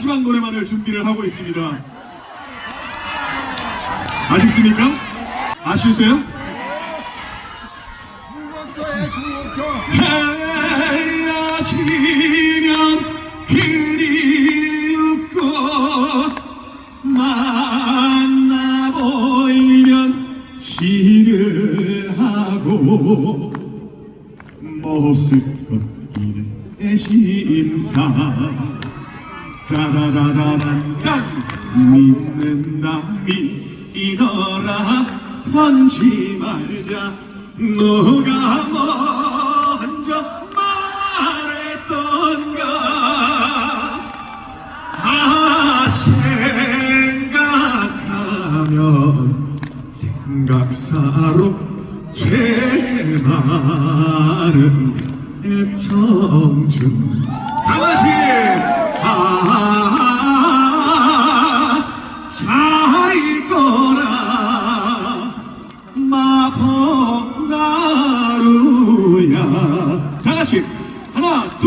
마지막 노래만을 준비를 하고 있습니다. 아쉽습니까? 아쉬우세요? 헤어지면 그리웁고 만나보이면 시를 하고 모습 걷기는 심사 짜자자자잔짠 믿는다 믿이더라 던지 말자 누가 먼저 말했던가 아 생각하면 생각사로 죄 많은 애청준 다같이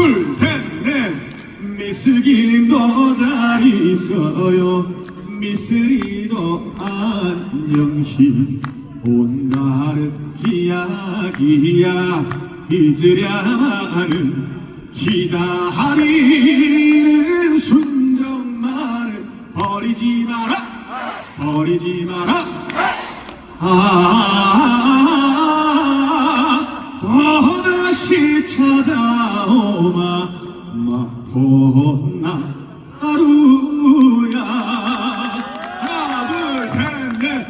둘 셋 넷. 미스김도 잘 있어요. 미스리도 안녕히 온다는 이야기야. 잊으랴마는 기다리는 순정만은 버리지 마라. 버리지 마라. 아, 찾아오마. 마포나 하루야. 하나 둘셋넷.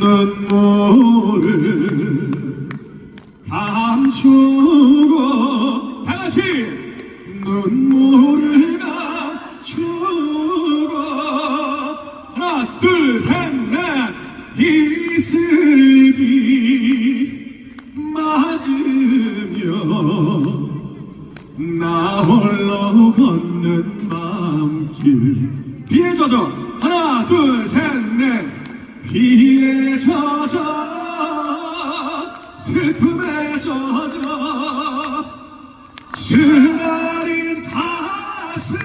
눈물을 감추고 길 비에 젖어 하나 둘 셋 넷. 비에 젖어 슬픔에 젖어 쓰나린 가슴에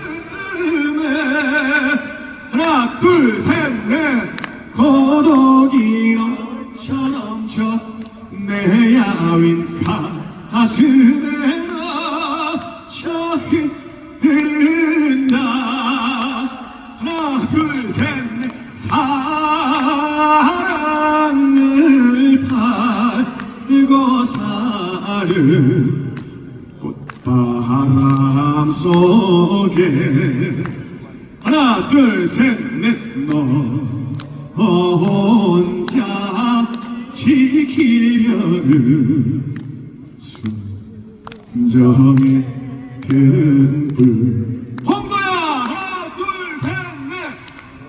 하나 둘 셋 넷. 고독이 넘쳐 넘쳐 내 야윈 가슴에 넘쳐 꽃바람 속에. 하나 둘 셋 넷너. 혼자 지키려는 순정의 큰불. 홍도야! 하나 둘 셋 넷.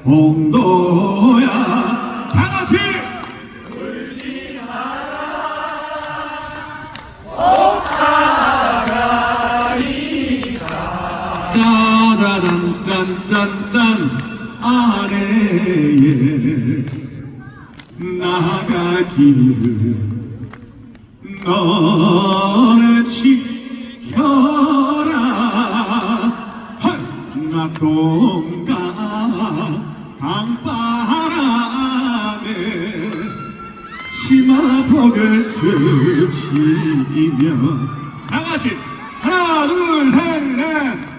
홍도야 짠짠짠 아래에 길을 너는 지켜라. 한나 동가 강바람에 치마복을 스치며 다같이 하나 둘셋넷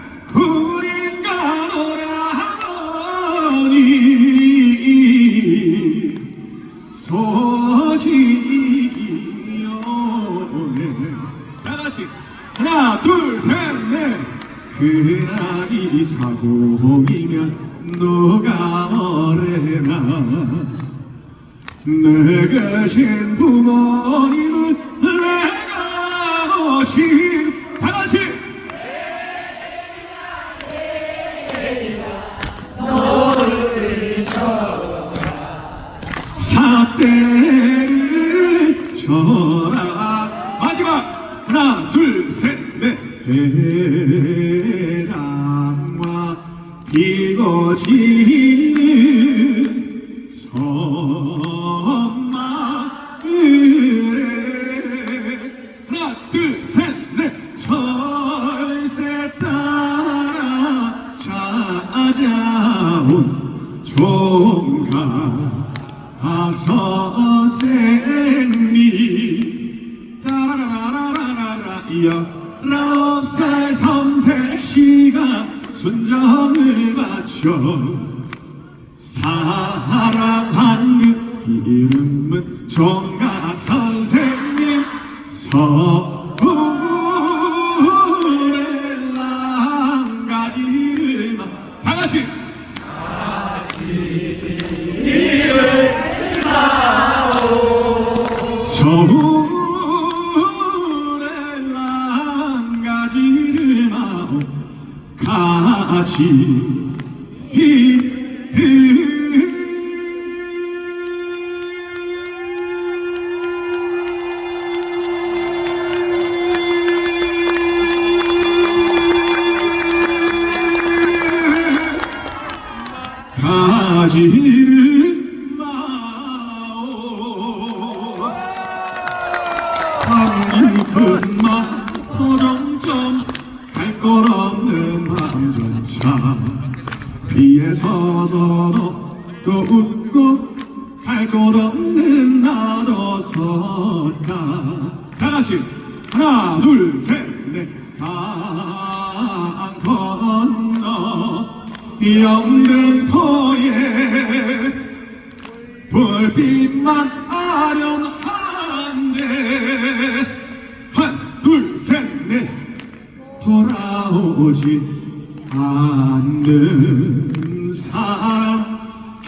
누가 뭐래나? 내가 신 부모님을 내가 모신 다 같이. 사대를 쳐라. 마지막 하나 둘셋넷 따라라라라라라 열아홉 살 섬색시가 순정을 바쳐 사랑하는 이름은 종각 선생님 서울의 남가지만. 다 같이. 서울 같 또 웃고 갈 곳 없는 나도 섰다. 다 같이. 하나 둘셋넷. 강 건너. 영등포에 불빛만 아련한데. 한둘셋 넷. 돌아오지 않는 사람